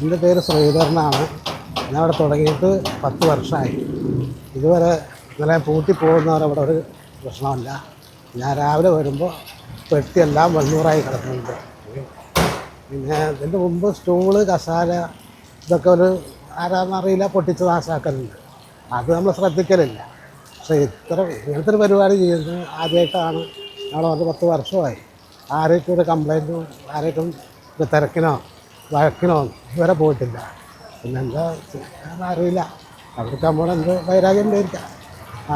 എന്റെ പേര് ശ്രീധരനാണ്. ഞാൻ അവിടെ തുടങ്ങിയിട്ട് പത്ത് വർഷമായി. ഇതുവരെ ഇന്നലെ പൂട്ടി പോകുന്നവരവിടെ ഒരു പ്രശ്നമല്ല. ഞാൻ രാവിലെ വരുമ്പോൾ പെട്ടിയെല്ലാം വെണ്ണൂറായി കിടക്കുന്നുണ്ട്. പിന്നെ ഇതിന്റെ മുമ്പ് സ്റ്റൂൾ കസാല ഇതൊക്കെ ഒരു ആരാന്നറിയില്ല പൊട്ടിച്ച് നാശാക്കലുണ്ട്. അത് നമ്മൾ ശ്രദ്ധിക്കലില്ല. പക്ഷേ ഇത്ര ഇങ്ങനത്തെ ഒരു പരിപാടി ചെയ്യുന്നത് ആദ്യമായിട്ടാണ്. ഞങ്ങൾ വന്ന് പത്ത് വർഷമായി. ആരേക്കും ഒരു കംപ്ലൈന്റും ആരേക്കും തിരക്കിനോ വഴക്കിനോ ഇതുവരെ പോയിട്ടില്ല. പിന്നെ എന്താ ചെയ്യാൻ അറിയില്ല അവർക്ക് നമ്മളെന്ത് വൈരാഗ്യം ഉണ്ടായിരിക്കാം.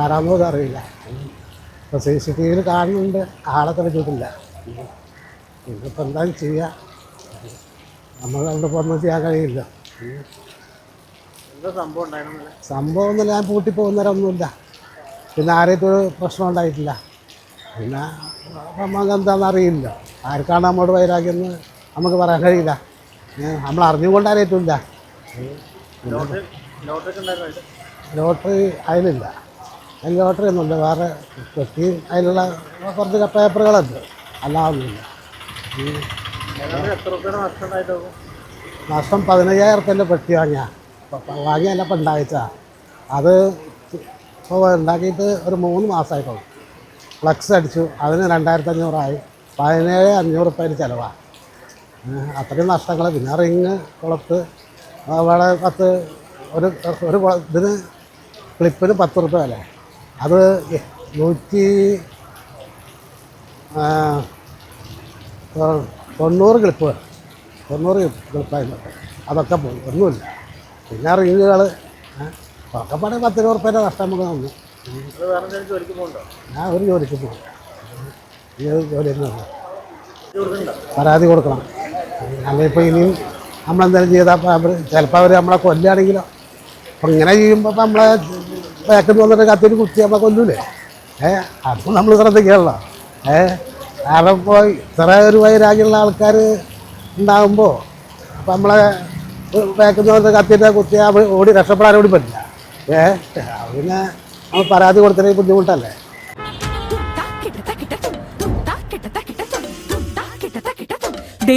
ആരാമോ അറിയില്ല ഇപ്പോൾ സി സി ടി വിയിൽ കാണുന്നുണ്ട്. ആളെ തെളിഞ്ഞിട്ടില്ല. ഇന്നിപ്പോൾ എന്താ ചെയ്യുക നമ്മൾ അവിടെ പറഞ്ഞു ചെയ്യാൻ കഴിയില്ല. സംഭവം ഒന്നും ഒന്നുമില്ല ഞാൻ പൂട്ടി പോകുന്നവരൊന്നുമില്ല. പിന്നെ ആരെയും ഒരു പ്രശ്നം ഉണ്ടായിട്ടില്ല. പിന്നെ നമുക്ക് എന്താണെന്ന് അറിയില്ല. ആർക്കാണ് നമ്മോട് വൈരാഗ്യം എന്ന് നമുക്ക് പറയാൻ കഴിയില്ല. നമ്മൾ അറിഞ്ഞുകൊണ്ട് അറിയത്തില്ല ലോട്ടറി അതിലില്ല. അതിൽ ലോട്ടറി ഒന്നുമില്ല വേറെ പെട്ടി അതിലുള്ള കുറച്ച് പേപ്പറുകളുണ്ട്. അല്ലാതൊന്നുമില്ല. നഷ്ടം പതിനയ്യായിരത്തിന്റെ പെട്ടി വാങ്ങിയ. വാങ്ങിയല്ല ഇപ്പം ഉണ്ടായിച്ചാ അത് ഇപ്പോൾ ഉണ്ടാക്കിയിട്ട് ഒരു മൂന്ന് മാസമായിട്ടുള്ളൂ. ഫ്ലക്സ് അടിച്ചു. അതിന് രണ്ടായിരത്തി അഞ്ഞൂറായി പതിനേഴ് അഞ്ഞൂറ് റുപ്യയിൽ ചിലവാണ് അത്രയും നഷ്ടങ്ങൾ. പിന്നെ റിങ് കുളത്ത് അവിടെ പത്ത് ഒരു ഒരു ഇതിന് ക്ലിപ്പിന് പത്ത് റുപ്യ വില അത് നൂറ്റി തൊണ്ണൂറ് ക്ലിപ്പ് തൊണ്ണൂറ് ക്ലിപ്പായിരുന്നു. അതൊക്കെ പോയി. ഒന്നുമില്ല. പിന്നെ റീലുകൾ ഒക്കെ പാടെ പത്ത് രൂപ റുപ്യേന്റെ നഷ്ടം നമുക്ക് തന്നു. ഞാൻ ഒരു ജോലിക്ക് പോകും ഈ കൊടുക്കുന്നുണ്ടോ പരാതി കൊടുക്കണം. അല്ലെങ്കിൽ ഇപ്പോൾ ഇനിയും നമ്മളെന്തെങ്കിലും ചെയ്താൽ അവർ ചിലപ്പോൾ അവർ നമ്മളെ കൊല്ലുകയാണെങ്കിലോ. അപ്പം ഇങ്ങനെ ചെയ്യുമ്പോൾ നമ്മളെ ബാക്കിൽ വന്നിട്ട് കത്തിരി കുത്തി നമ്മളെ കൊല്ലൂലേ? ഏ അതും നമ്മൾ ശ്രദ്ധിക്കണല്ലോ. ഏ കാരണം ഇപ്പോൾ ഇത്ര ഒരു വൈരാഗ്യമുള്ള ആൾക്കാർ ഉണ്ടാകുമ്പോൾ അപ്പം നമ്മളെ ബാക്കിൽ വന്നിട്ട് കത്തിയിട്ട് കുത്തി അവർ ഓടി രക്ഷപ്പെടാൻ ഓടി പറ്റില്ല. ഏ അത് പിന്നെ നമ്മൾ പരാതി കൊടുത്തിട്ട് ബുദ്ധിമുട്ടല്ലേ? ദേ